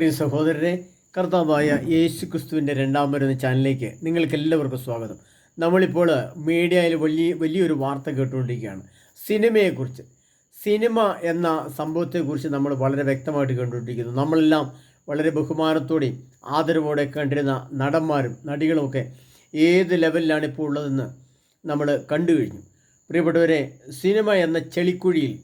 പ്രിയ സഹോദരരെ കർത്താവായ യേശു ക്രിസ്തുവിന്റെ രണ്ടാം വരുന്ന ചാനലിലേക്ക് നിങ്ങൾക്ക് എല്ലാവർക്കും സ്വാഗതം. നമ്മളിപ്പോൾ മീഡിയയിൽ വലിയ വലിയൊരു വാർത്ത കേട്ടുകൊണ്ടിരിക്കുകയാണ്. സിനിമയെക്കുറിച്ച്. സിനിമ എന്ന സംഭവത്തെക്കുറിച്ച് നമ്മൾ വളരെ വ്യക്തമായിട്ട് കണ്ടുകൊണ്ടിരിക്കുന്നു നമ്മളെല്ലാം വളരെ ബഹുമാനത്തോടെയും ആദരവോടെ കണ്ടിരുന്ന നടന്മാരും നടികളുമൊക്കെ ഏത് ലെവലിലാണ് ഇപ്പോൾ ഉള്ളതെന്ന് നമ്മൾ കണ്ടു കഴിഞ്ഞു. പ്രിയപ്പെട്ടവരെ സിനിമ എന്ന ചെളിക്കുഴിയിൽ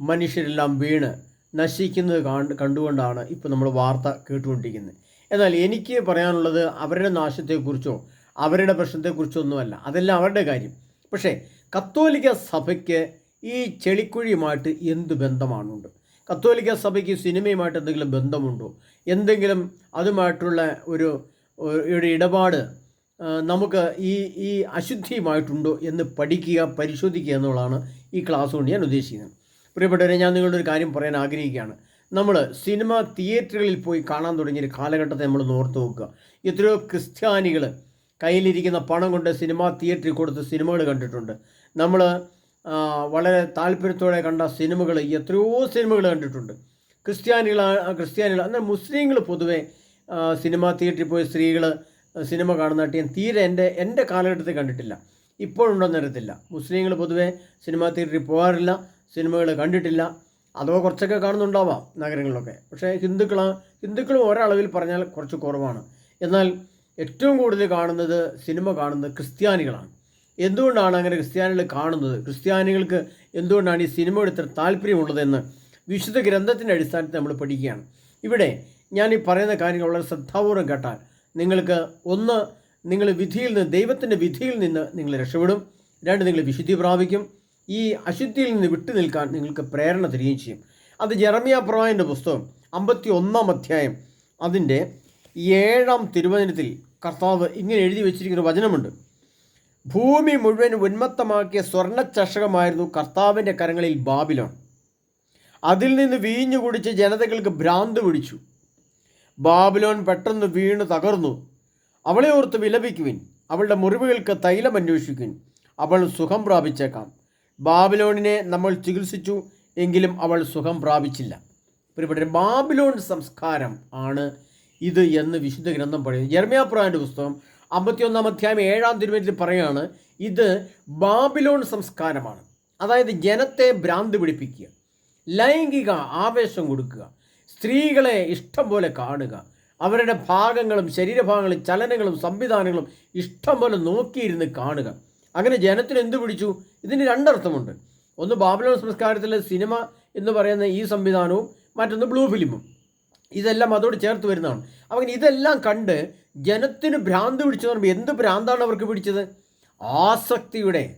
മനുഷ്യരെല്ലാം വീണ് നശിക്കുന്നത് കാണ്ട് കണ്ടുകൊണ്ടാണ് ഇപ്പോൾ നമ്മൾ വാർത്ത കേട്ടുകൊണ്ടിരിക്കുന്നത്. എന്നാൽ എനിക്ക് പറയാനുള്ളത് അവരുടെ നാശത്തെക്കുറിച്ചോ അവരുടെ പ്രശ്നത്തെക്കുറിച്ചോ ഒന്നുമല്ല. അതെല്ലാം അവരുടെ കാര്യം. പക്ഷേ കത്തോലിക്ക സഭയ്ക്ക് ഈ ചെളിക്കുഴിയുമായിട്ട് എന്ത് ബന്ധമാണുണ്ട്? കത്തോലിക്ക സഭയ്ക്ക് സിനിമയുമായിട്ട് എന്തെങ്കിലും ബന്ധമുണ്ടോ? എന്തെങ്കിലും അതുമായിട്ടുള്ള ഒരു ഒരു ഇടപാട് നമുക്ക് ഈ ഈ അശുദ്ധിയുമായിട്ടുണ്ടോ എന്ന് പഠിക്കുക പരിശോധിക്കുക എന്നുള്ളതാണ് ഈ ക്ലാസ് കൊണ്ട് ഞാൻ ഉദ്ദേശിക്കുന്നത്. പ്രിയപ്പെട്ടവരെ ഞാൻ നിങ്ങളുടെ ഒരു കാര്യം പറയാൻ ആഗ്രഹിക്കുകയാണ്. നമ്മൾ സിനിമ തിയേറ്ററുകളിൽ പോയി കാണാൻ തുടങ്ങിയ ഒരു കാലഘട്ടത്തെ നമ്മൾ ഓർത്ത് നോക്കുക. എത്രയോ ക്രിസ്ത്യാനികൾ കയ്യിലിരിക്കുന്ന പണം കൊണ്ട് സിനിമ തിയേറ്ററിൽ കൊടുത്ത് സിനിമകൾ കണ്ടിട്ടുണ്ട്. നമ്മൾ വളരെ താല്പര്യത്തോടെ കണ്ട സിനിമകൾ എത്രയോ സിനിമകൾ കണ്ടിട്ടുണ്ട്. ക്രിസ്ത്യാനികൾ ക്രിസ്ത്യാനികൾ എന്നാൽ മുസ്ലിങ്ങൾ പൊതുവെ സിനിമ തിയേറ്ററിൽ പോയി സ്ത്രീകൾ സിനിമ കാണുന്നതായിട്ട് ഞാൻ തീരെ എന്റെ എന്റെ കാലഘട്ടത്തിൽ കണ്ടിട്ടില്ല. ഇപ്പോഴുണ്ടോ അറിയത്തില്ല. മുസ്ലിങ്ങൾ പൊതുവെ സിനിമ തിയേറ്ററിൽ പോകാറില്ല. സിനിമകൾ കണ്ടിട്ടില്ല. അതോ കുറച്ചൊക്കെ കാണുന്നുണ്ടാവാം നഗരങ്ങളിലൊക്കെ. പക്ഷേ ഹിന്ദുക്കൾ ഹിന്ദുക്കളും ഒരളവിൽ പറഞ്ഞാൽ കുറച്ച് കുറവാണ്. എന്നാൽ ഏറ്റവും കൂടുതൽ കാണുന്നത് സിനിമ കാണുന്നത് ക്രിസ്ത്യാനികളാണ്. എന്തുകൊണ്ടാണ് അങ്ങനെ ക്രിസ്ത്യാനികൾ കാണുന്നത്? ക്രിസ്ത്യാനികൾക്ക് എന്തുകൊണ്ടാണ് ഈ സിനിമയോട് ഇത്ര താല്പര്യമുള്ളതെന്ന് വിശുദ്ധ ഗ്രന്ഥത്തിന്റെ അടിസ്ഥാനത്തിൽ നമ്മൾ പഠിക്കുകയാണ്. ഇവിടെ ഞാൻ ഈ പറയുന്ന കാര്യങ്ങൾ വളരെ ശ്രദ്ധാപൂർവം കേട്ടാൽ നിങ്ങൾക്ക് ഒന്ന് നിങ്ങൾ വിധിയിൽ നിന്ന് ദൈവത്തിന്റെ വിധിയിൽ നിന്ന് നിങ്ങൾ രക്ഷപ്പെടും. രണ്ട് നിങ്ങൾ വിശുദ്ധി പ്രാപിക്കും. ഈ അശുദ്ധിയിൽ നിന്ന് വിട്ടു നിൽക്കാൻ നിങ്ങൾക്ക് പ്രേരണ തരികയും ചെയ്യും. അത് ജെറമിയ പ്രവായന്റെ പുസ്തകം അമ്പത്തി ഒന്നാം അധ്യായം. അതിന്റെ ഏഴാം തിരുവചനത്തിൽ കർത്താവ് ഇങ്ങനെ എഴുതി വെച്ചിരിക്കുന്ന വചനമുണ്ട്. ഭൂമി മുഴുവൻ ഉന്മത്തമാക്കിയ സ്വർണ ചഷകമായിരുന്നു കർത്താവിന്റെ കരങ്ങളിൽ ബാബിലോൺ. അതിൽ നിന്ന് വീഞ്ഞു കുടിച്ച് ജനതകൾക്ക് ഭ്രാന്ത് പിടിച്ചു. ബാബിലോൺ പെട്ടെന്ന് വീണ് തകർന്നു. അവളെ ഓർത്ത് വിലപിക്കുവിൻ. അവളുടെ മുറിവുകൾക്ക് തൈലം അന്വേഷിക്കുവിൻ അവൾ സുഖം പ്രാപിച്ചേക്കാം. ബാബിലോണിനെ നമ്മൾ ചികിത്സിച്ചു എങ്കിലും അവൾ സുഖം പ്രാപിച്ചില്ല. പ്രിയപ്പെട്ട ബാബിലോൺ സംസ്കാരം ആണ് ഇത് എന്ന് വിശുദ്ധ ഗ്രന്ഥം പറയുന്നത്. ജർമ്യാപ്രാന്റെ പുസ്തകം അമ്പത്തിയൊന്നാം അധ്യായം ഏഴാം തിരുവനന്തപുരത്തിൽ പറയുകയാണ് ഇത് ബാബിലോൺ സംസ്കാരമാണ്. അതായത് ജനത്തെ ഭ്രാന്ത് പിടിപ്പിക്കുക ലൈംഗിക ആവേശം കൊടുക്കുക സ്ത്രീകളെ ഇഷ്ടം പോലെ കാണുക അവരുടെ ഭാഗങ്ങളും ശരീരഭാഗങ്ങളും ചലനങ്ങളും സംവിധാനങ്ങളും ഇഷ്ടം പോലെ നോക്കിയിരുന്ന് കാണുക. അങ്ങനെ ജനത്തിന് എന്ത് പിടിച്ചു? ഇതിന് രണ്ടർത്ഥമുണ്ട്. ഒന്ന് ബാബിലോൺ സംസ്കാരത്തിലെ സിനിമ എന്ന് പറയുന്ന ഈ സംവിധാനവും മറ്റൊന്ന് ബ്ലൂ ഫിലിമും. ഇതെല്ലാം അതോട് ചേർത്ത് വരുന്നതാണ്. അപ്പം ഇതെല്ലാം കണ്ട് ജനത്തിന് ഭ്രാന്ത് പിടിച്ചു പറയുമ്പോൾ എന്ത് ഭ്രാന്താണ് അവർക്ക് പിടിച്ചത്? ആസക്തിയുടെ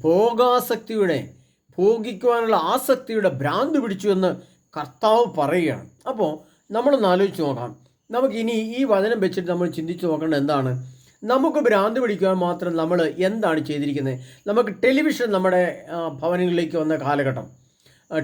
ഭോഗാസക്തിയുടെ ഭോഗിക്കുവാനുള്ള ആസക്തിയുടെ ഭ്രാന്ത് പിടിച്ചു എന്ന് കർത്താവ് പറയുകയാണ്. അപ്പോൾ നമ്മളൊന്ന് ആലോചിച്ച് നോക്കാം. നമുക്ക് ഇനി ഈ വചനം വെച്ചിട്ട് നമ്മൾ ചിന്തിച്ച് നോക്കേണ്ടത് എന്താണ്? നമുക്ക് ഭ്രാന്ത് പിടിക്കുവാൻ മാത്രം നമ്മൾ എന്താണ് ചെയ്തിരിക്കുന്നത്? നമുക്ക് ടെലിവിഷൻ നമ്മുടെ ഭവനങ്ങളിലേക്ക് വന്ന കാലഘട്ടം.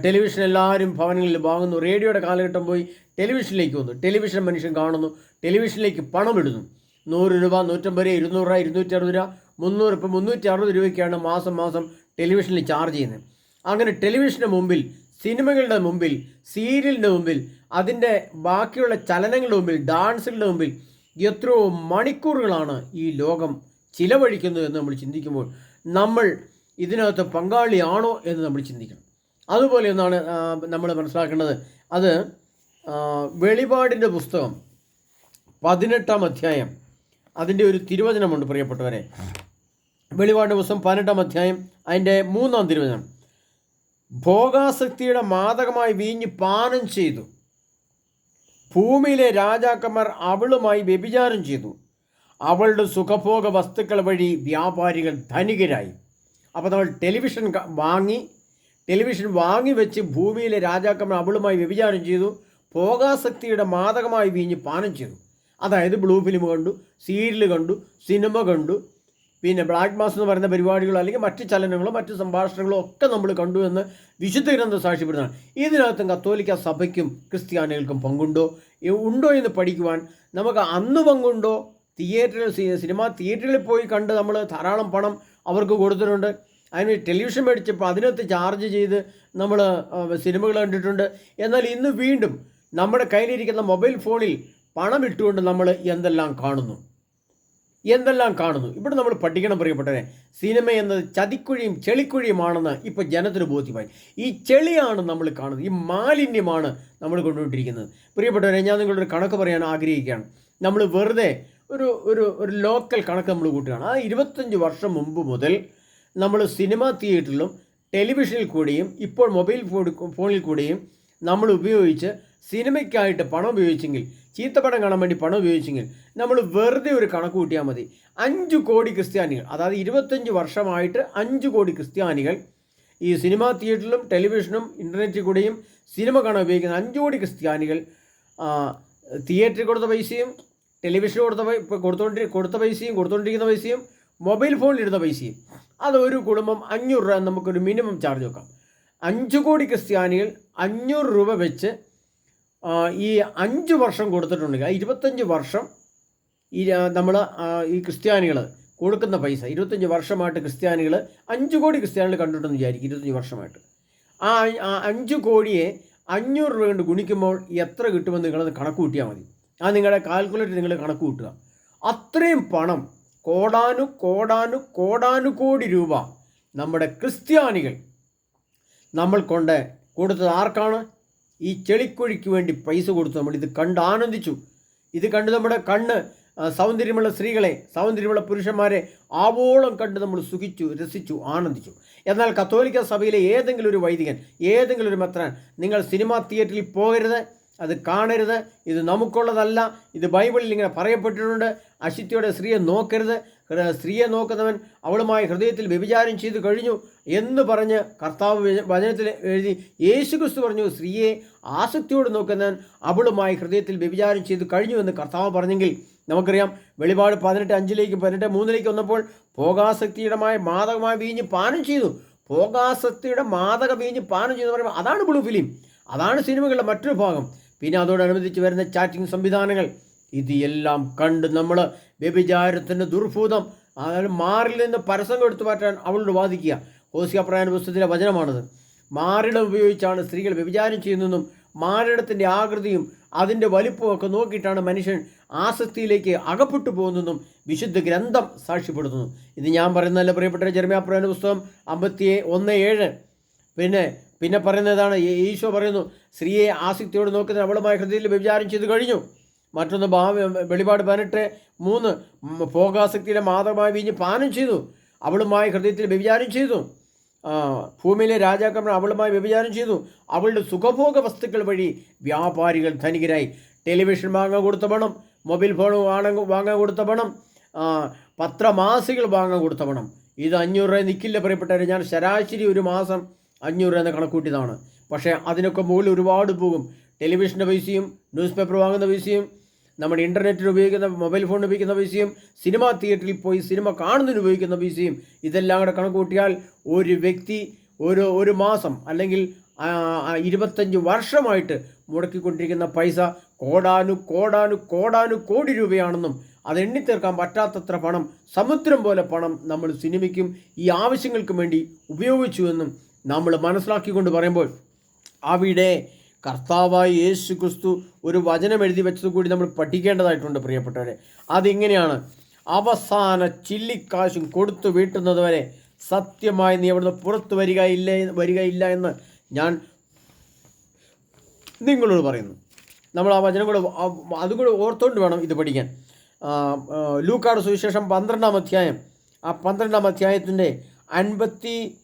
ടെലിവിഷൻ എല്ലാവരും ഭവനങ്ങളിൽ വാങ്ങുന്നു. റേഡിയോയുടെ കാലഘട്ടം പോയി ടെലിവിഷനിലേക്ക് വന്നു. ടെലിവിഷൻ മനുഷ്യൻ കാണുന്നു. ടെലിവിഷനിലേക്ക് പണം ഇടുന്നു. നൂറ് രൂപ നൂറ്റമ്പത് രൂപ ഇരുന്നൂറ് രൂപ ഇരുന്നൂറ്റി അറുപത് രൂപ മുന്നൂറ് ഇപ്പം മുന്നൂറ്റി അറുപത് രൂപയ്ക്കാണ് മാസം മാസം ടെലിവിഷനിൽ ചാർജ് ചെയ്യുന്നത്. അങ്ങനെ ടെലിവിഷന് മുമ്പിൽ സിനിമകളുടെ മുമ്പിൽ സീരിയലിന്റെ മുമ്പിൽ അതിന്റെ ബാക്കിയുള്ള ചലനങ്ങളുടെ മുമ്പിൽ ഡാൻസുകളുടെ മുമ്പിൽ എത്രയോ മണിക്കൂറുകളാണ് ഈ ലോകം ചിലവഴിക്കുന്നത് എന്ന് നമ്മൾ ചിന്തിക്കുമ്പോൾ നമ്മൾ ഇതിനകത്ത് പങ്കാളിയാണോ എന്ന് നമ്മൾ ചിന്തിക്കണം. അതുപോലെ ഒന്നാണ് നമ്മൾ മനസ്സിലാക്കേണ്ടത്. അത് വെളിപാടിന്റെ പുസ്തകം പതിനെട്ടാം അധ്യായം അതിന്റെ ഒരു തിരുവചനമുണ്ട് പ്രിയപ്പെട്ടവരെ. വെളിപാടിന്റെ പുസ്തകം പതിനെട്ടാം അധ്യായം അതിന്റെ മൂന്നാം തിരുവചനം. ഭോഗാസക്തിയുടെ മാതകമായി വീഞ്ഞ് പാനം ചെയ്തു. ഭൂമിയിലെ രാജാക്കന്മാർ അവളുമായി വ്യഭിചാരം ചെയ്തു. അവളുടെ സുഖഭോഗ വസ്തുക്കൾ വഴി വ്യാപാരികൾ ധനികരായി. അപ്പോൾ നമ്മൾ ടെലിവിഷൻ വാങ്ങി ടെലിവിഷൻ വാങ്ങി വെച്ച് ഭൂമിയിലെ രാജാക്കന്മാർ അവളുമായി വ്യഭിചാരം ചെയ്തു. ഭോഗാസക്തിയുടെ മാതകമായി വീഞ്ഞ് പാനം ചെയ്തു. അതായത് ബ്ലൂ ഫിലിം കണ്ടു സീരിയൽ കണ്ടു സിനിമ കണ്ടു പിന്നെ ബ്ലാക്ക് മാസ് എന്ന് പറയുന്ന പരിപാടികളോ അല്ലെങ്കിൽ മറ്റ് ചലനങ്ങളോ മറ്റ് സംഭാഷണങ്ങളോ ഒക്കെ നമ്മൾ കണ്ടു എന്ന് വിശുദ്ധ ഗ്രന്ഥം സാക്ഷ്യപ്പെടുന്നതാണ്. ഇതിനകത്തും കത്തോലിക്ക സഭയ്ക്കും ക്രിസ്ത്യാനികൾക്കും പങ്കുണ്ടോ? ഉണ്ടോ എന്ന് പഠിക്കുവാൻ നമുക്ക് അന്ന് പങ്കുണ്ടോ? തിയേറ്ററിൽ സിനിമ തിയേറ്ററിൽ പോയി കണ്ട് നമ്മൾ ധാരാളം പണം അവർക്ക് കൊടുത്തിട്ടുണ്ട്. അതിന് ടെലിവിഷൻ മേടിച്ചപ്പോൾ അതിനകത്ത് ചാർജ് ചെയ്ത് നമ്മൾ സിനിമകൾ കണ്ടിട്ടുണ്ട്. എന്നാൽ ഇന്ന് വീണ്ടും നമ്മുടെ കയ്യിലിരിക്കുന്ന മൊബൈൽ ഫോണിൽ പണം ഇട്ടുകൊണ്ട് നമ്മൾ എന്തെല്ലാം കാണുന്നു? എന്തെല്ലാം കാണുന്നു? ഇവിടെ നമ്മൾ പഠിക്കണം പ്രിയപ്പെട്ടവരെ. സിനിമ എന്നത് ചതിക്കുഴിയും ചെളിക്കുഴിയുമാണെന്ന് ഇപ്പോൾ ജനത്തിന് ബോധ്യമായി. ഈ ചെളിയാണ് നമ്മൾ കാണുന്നത്. ഈ മാലിന്യമാണ് നമ്മൾ കൊണ്ടുകൊണ്ടിരിക്കുന്നത് പ്രിയപ്പെട്ടവരെ ഞാൻ നിങ്ങളൊരു കണക്ക് പറയാൻ ആഗ്രഹിക്കുകയാണ്. നമ്മൾ വെറുതെ ഒരു ഒരു ഒരു ലോക്കൽ കണക്ക് നമ്മൾ കൂട്ടുകയാണ്. ആ ഇരുപത്തഞ്ച് വർഷം മുമ്പ് മുതൽ നമ്മൾ സിനിമ തിയേറ്ററിലും ടെലിവിഷനിൽ കൂടിയും ഇപ്പോൾ മൊബൈൽ ഫോണിൽ കൂടിയും നമ്മൾ ഉപയോഗിച്ച് സിനിമയ്ക്കായിട്ട് പണം ഉപയോഗിച്ചെങ്കിൽ ചീത്ത പടം കാണാൻ വേണ്ടി പണം ഉപയോഗിച്ചെങ്കിൽ നമ്മൾ വെറുതെ ഒരു കണക്ക് കൂട്ടിയാൽ മതി. അഞ്ച് കോടി ക്രിസ്ത്യാനികൾ അതായത് ഇരുപത്തഞ്ച് വർഷമായിട്ട് അഞ്ച് കോടി ക്രിസ്ത്യാനികൾ ഈ സിനിമാ തിയേറ്ററിലും ടെലിവിഷനും ഇന്റർനെറ്റിൽ കൂടെയും സിനിമ കാണാൻ ഉപയോഗിക്കുന്ന അഞ്ച് കോടി ക്രിസ്ത്യാനികൾ തിയേറ്ററിൽ കൊടുത്ത പൈസയും ടെലിവിഷൻ കൊടുത്ത കൊടുത്തോണ്ടി കൊടുത്ത പൈസയും കൊടുത്തുകൊണ്ടിരിക്കുന്ന പൈസയും മൊബൈൽ ഫോണിൽ ഫോണിലിടുന്ന പൈസയും അത് ഒരു കുടുംബം അഞ്ഞൂറ് രൂപ നമുക്കൊരു മിനിമം ചാർജ് വെക്കാം. അഞ്ച് കോടി ക്രിസ്ത്യാനികൾ അഞ്ഞൂറ് രൂപ വെച്ച് ഈ അഞ്ച് വർഷം കൊടുത്തിട്ടുണ്ടെങ്കിൽ ഇരുപത്തഞ്ച് വർഷം ഈ നമ്മൾ ഈ ക്രിസ്ത്യാനികൾ കൊടുക്കുന്ന പൈസ ഇരുപത്തഞ്ച് വർഷമായിട്ട് ക്രിസ്ത്യാനികൾ അഞ്ച് കോടി ക്രിസ്ത്യാനികൾ കണ്ടിട്ടെന്ന് വിചാരിക്കും ഇരുപത്തഞ്ച് വർഷമായിട്ട്. ആ ആ അഞ്ച് കോടിയെ അഞ്ഞൂറ് രൂപ കൊണ്ട് ഗുണിക്കുമ്പോൾ എത്ര കിട്ടുമെന്ന് നിങ്ങളത് കണക്ക് കൂട്ടിയാൽ മതി. ആ നിങ്ങളുടെ കാൽക്കുലേറ്റർ നിങ്ങൾ കണക്ക് കൂട്ടുക. അത്രയും പണം കോടാനു കോടാനു കോടാനു കോടി രൂപ നമ്മുടെ ക്രിസ്ത്യാനികൾ നമ്മൾ കൊണ്ട് കൊടുത്തത് ആർക്കാണ്? ഈ ചെളിക്കുഴിക്ക് വേണ്ടി പൈസ കൊടുത്തു നമ്മൾ ഇത് കണ്ട് ആനന്ദിച്ചു. ഇത് കണ്ട് നമ്മുടെ കണ്ണ് സൗന്ദര്യമുള്ള സ്ത്രീകളെ സൗന്ദര്യമുള്ള പുരുഷന്മാരെ ആവോളം കണ്ട് നമ്മൾ സുഖിച്ചു രസിച്ചു ആനന്ദിച്ചു. എന്നാൽ കത്തോലിക്ക സഭയിലെ ഏതെങ്കിലും ഒരു വൈദികൻ ഏതെങ്കിലും ഒരു മെത്രാൻ നിങ്ങൾ സിനിമാ തിയേറ്ററിൽ പോകരുത് അത് കാണരുത് ഇത് നമുക്കുള്ളതല്ല ഇത് ബൈബിളിൽ ഇങ്ങനെ പറയപ്പെട്ടിട്ടുണ്ട് അശുദ്ധിയോടെ സ്ത്രീയെ നോക്കരുത് സ്ത്രീയെ നോക്കുന്നവൻ അവളുമായി ഹൃദയത്തിൽ വ്യഭിചാരം ചെയ്തു കഴിഞ്ഞു എന്ന് പറഞ്ഞ് കർത്താവ് വചനത്തിൽ എഴുതി യേശു ക്രിസ്തു പറഞ്ഞു സ്ത്രീയെ ആസക്തിയോട് നോക്കുന്നവൻ അവളുമായി ഹൃദയത്തിൽ വ്യഭിചാരം ചെയ്തു കഴിഞ്ഞു എന്ന് കർത്താവ് പറഞ്ഞെങ്കിൽ നമുക്കറിയാം. വെളിപാട് പതിനെട്ട് അഞ്ചിലേക്ക് പതിനെട്ട് മൂന്നിലേക്ക് വന്നപ്പോൾ ഭോഗാസക്തിയുടമായ മാതകമായ വീഞ്ഞ് പാനം ചെയ്തു. ഭോഗാസക്തിയുടെ മാതക വീഞ്ഞ് പാനം ചെയ്തു പറയുമ്പോൾ അതാണ് ബ്ലൂ ഫിലിം. അതാണ് സിനിമകളുടെ മറ്റൊരു ഭാഗം. പിന്നെ അതോടനുബന്ധിച്ച് വരുന്ന ചാറ്റിംഗ് സംവിധാനങ്ങൾ. ഇത് എല്ലാം കണ്ട് നമ്മൾ വ്യഭിചാരത്തിന്റെ ദുർഭൂതം അതായത് മാറിൽ നിന്ന് പരസംഗം എടുത്തു മാറ്റാൻ അവളോട് വാദിക്കുക. ഹോസിയ പ്രയാണ പുസ്തകത്തിലെ വചനമാണത്. മാറിടം ഉപയോഗിച്ചാണ് സ്ത്രീകൾ വ്യഭിചാരം ചെയ്യുന്നതെന്നും മാറിടത്തിന്റെ ആകൃതിയും അതിന്റെ വലിപ്പവും ഒക്കെ നോക്കിയിട്ടാണ് മനുഷ്യൻ ആസക്തിയിലേക്ക് അകപ്പെട്ടു പോകുന്നതെന്നും വിശുദ്ധ ഗ്രന്ഥം സാക്ഷ്യപ്പെടുത്തുന്നു. ഇത് ഞാൻ പറയുന്നതല്ല പ്രിയപ്പെട്ട ജർമ്മിയ പ്രയാണ പുസ്തകം അമ്പത്തി ഒന്ന് ഏഴ്. പിന്നെ പിന്നെ പറയുന്നതാണ് ഈശോ പറയുന്നു സ്ത്രീയെ ആസക്തിയോട് നോക്കുന്ന അവളുമായി ഹൃദയത്തിൽ വ്യഭിചാരം ചെയ്തു കഴിഞ്ഞു. മറ്റൊന്ന് ഭാവി വെളിപാട് പതിനെട്ട് മൂന്ന്. ഭോഗാസക്തിയുടെ മാതകമായി വീഞ്ഞ് പാനം ചെയ്തു. അവളുമായി ഹൃദയത്തിൽ വ്യഭിചാരം ചെയ്തു. ഭൂമിയിലെ രാജാക്കന്മാർ അവളുമായി വ്യഭിചാരം ചെയ്തു. അവളുടെ സുഖഭോഗ വസ്തുക്കൾ വഴി വ്യാപാരികൾ ധനികരായി. ടെലിവിഷൻ വാങ്ങാൻ കൊടുത്ത പണം മൊബൈൽ ഫോൺ വാങ്ങാൻ വാങ്ങാൻ കൊടുത്ത പണം പത്രമാസികൾ വാങ്ങാൻ കൊടുത്ത പണം. ഇത് അഞ്ഞൂറ് രൂപ നിൽക്കില്ല പ്രിയപ്പെട്ടവരെ ഞാൻ ശരാശരി ഒരു മാസം അഞ്ഞൂറ് രൂപ എന്ന് കണക്കൂട്ടിയതാണ്. പക്ഷേ അതിനൊക്കെ മുകളിൽ ഒരുപാട് പോകും. ടെലിവിഷന്റെ പൈസയും ന്യൂസ് പേപ്പർ വാങ്ങുന്ന പൈസയും നമ്മുടെ ഇന്റർനെറ്റിൽ ഉപയോഗിക്കുന്ന മൊബൈൽ ഫോൺ ഉപയോഗിക്കുന്ന പൈസയും സിനിമാ തിയേറ്ററിൽ പോയി സിനിമ കാണുന്നതിന് ഉപയോഗിക്കുന്ന പൈസയും ഇതെല്ലാം കൂടെ കണക്ക് കൂട്ടിയാൽ ഒരു വ്യക്തി ഒരു ഒരു മാസം അല്ലെങ്കിൽ ഇരുപത്തഞ്ച് വർഷമായിട്ട് മുടക്കിക്കൊണ്ടിരിക്കുന്ന പൈസ കോടാനു കോടാനു കോടാനു കോടി രൂപയാണെന്നും അത് എണ്ണിത്തീർക്കാൻ പറ്റാത്തത്ര പണം സമുദ്രം പോലെ പണം നമ്മൾ സിനിമയ്ക്കും ഈ ആവശ്യങ്ങൾക്കും വേണ്ടി ഉപയോഗിച്ചു എന്നും നമ്മൾ മനസ്സിലാക്കിക്കൊണ്ട് പറയുമ്പോൾ അവിടെ കർത്താവായ യേശു ക്രിസ്തു ഒരു വചനം എഴുതി വെച്ചത് കൂടി നമ്മൾ പഠിക്കേണ്ടതായിട്ടുണ്ട് പ്രിയപ്പെട്ടവരെ. അതിങ്ങനെയാണ് അവസാന ചില്ലിക്കാശും കൊടുത്തു വീട്ടുന്നത് വരെ സത്യമായി നീ അവിടുന്ന് പുറത്തു വരികയില്ല വരികയില്ല എന്ന് ഞാൻ നിങ്ങളോട് പറയുന്നു. നമ്മൾ ആ വചനം കൂടെ ആ- അതും കൂടെ ഓർത്തുകൊണ്ട് വേണം ഇത് പഠിക്കാൻ. ലൂക്കാട് സുവിശേഷം പന്ത്രണ്ടാം അധ്യായം ആ പന്ത്രണ്ടാം അധ്യായത്തിന്റെ അൻപത്തി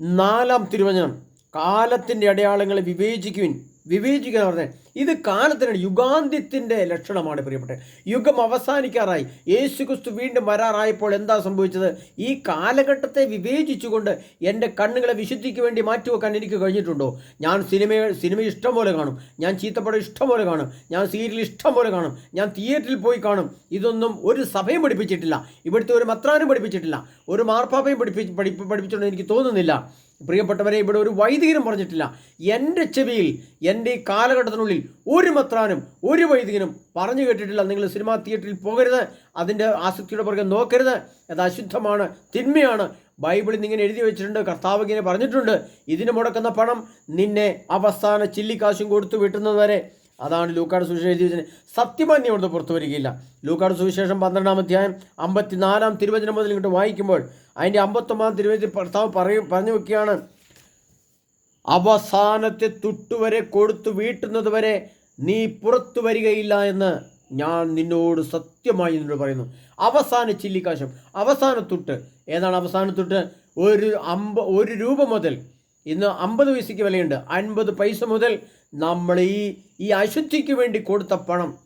നാലാം തിരുവചനം കാലത്തിന്റെ അടയാളങ്ങളെ വിവേചിക്കുവിൻ. വിവേചിക്കുക എന്ന് പറഞ്ഞാൽ ഇത് കാലത്തിനാണ് യുഗാന്ത്യത്തിന്റെ ലക്ഷണമാണ് പ്രിയപ്പെട്ട യുഗം അവസാനിക്കാറായി. യേശു ക്രിസ്തു വീണ്ടും വരാറായപ്പോൾ എന്താ സംഭവിച്ചത്? ഈ കാലഘട്ടത്തെ വിവേചിച്ചുകൊണ്ട് എന്റെ കണ്ണുകളെ വിശുദ്ധിക്ക് വേണ്ടി മാറ്റിവെക്കാൻ എനിക്ക് കഴിഞ്ഞിട്ടുണ്ടോ? ഞാൻ സിനിമ സിനിമ ഇഷ്ടം പോലെ കാണും. ഞാൻ ചീത്തപ്പടം ഇഷ്ടം പോലെ കാണും. ഞാൻ സീരിയൽ ഇഷ്ടം പോലെ കാണും. ഞാൻ തിയേറ്ററിൽ പോയി കാണും. ഇതൊന്നും ഒരു സഭയും പഠിപ്പിച്ചിട്ടില്ല. ഇവിടുത്തെ ഒരു മത്രാനും പഠിപ്പിച്ചിട്ടില്ല. ഒരു മാർപ്പാപ്പയും പഠിപ്പിച്ച് പഠിപ്പ് പഠിപ്പിച്ചിട്ടുണ്ടെന്ന് എനിക്ക് തോന്നുന്നില്ല. പ്രിയപ്പെട്ടവരെ ഇവിടെ ഒരു വൈദികനും പറഞ്ഞിട്ടില്ല. എന്റെ ചെവിയിൽ എന്റെ ഈ കാലഘട്ടത്തിനുള്ളിൽ ഒരു മത്രാനും ഒരു വൈദികനും പറഞ്ഞു കേട്ടിട്ടില്ല. നിങ്ങൾ സിനിമാ തിയേറ്ററിൽ പോകരുത്. അതിന്റെ ആസക്തിയുടെ പുറകെ നോക്കരുത്. അത് അശുദ്ധമാണ് തിന്മയാണ്. ബൈബിളിൽ നിന്ന് ഇങ്ങനെ എഴുതി വെച്ചിട്ടുണ്ട് കർത്താവ് ഇങ്ങനെ പറഞ്ഞിട്ടുണ്ട്. ഇതിന് മുടക്കുന്ന പണം നിന്നെ അവസാന ചില്ലിക്കാശും കൊടുത്തു വിട്ടുന്നത് വരെ അതാണ് ലൂക്കാട് സുവിശേഷം എഴുതി വെച്ചത് സത്യമായി നീ അവിടുന്ന് പുറത്തു വരികയില്ല. ലൂക്കാട് സുവിശേഷം പന്ത്രണ്ടാം അധ്യായം അമ്പത്തിനാലാം തിരുവചനം മുതൽ ഇങ്ങോട്ട് വായിക്കുമ്പോൾ അതിന്റെ അമ്പത്തൊമ്പതാം തിരുവചന ഭർത്താവ് പറയും പറഞ്ഞു വെക്കുകയാണ്. അവസാനത്തെ തുട്ടുവരെ കൊടുത്തു വീട്ടുന്നത് വരെ നീ പുറത്തു വരികയില്ല എന്ന് ഞാൻ നിന്നോട് സത്യമായി നിന്നോട് പറയുന്നു. അവസാന ചില്ലിക്കാശം അവസാന തുട്ട് ഏതാണ് അവസാന തുട്ട്? ഒരു അമ്പ ഒരു രൂപ മുതൽ ഇന്ന് അമ്പത് പൈസയ്ക്ക് വിലയുണ്ട്. അൻപത് പൈസ മുതൽ നമ്മൾ ഈ ഈ അശുദ്ധിക്ക് വേണ്ടി കൊടുത്ത പണം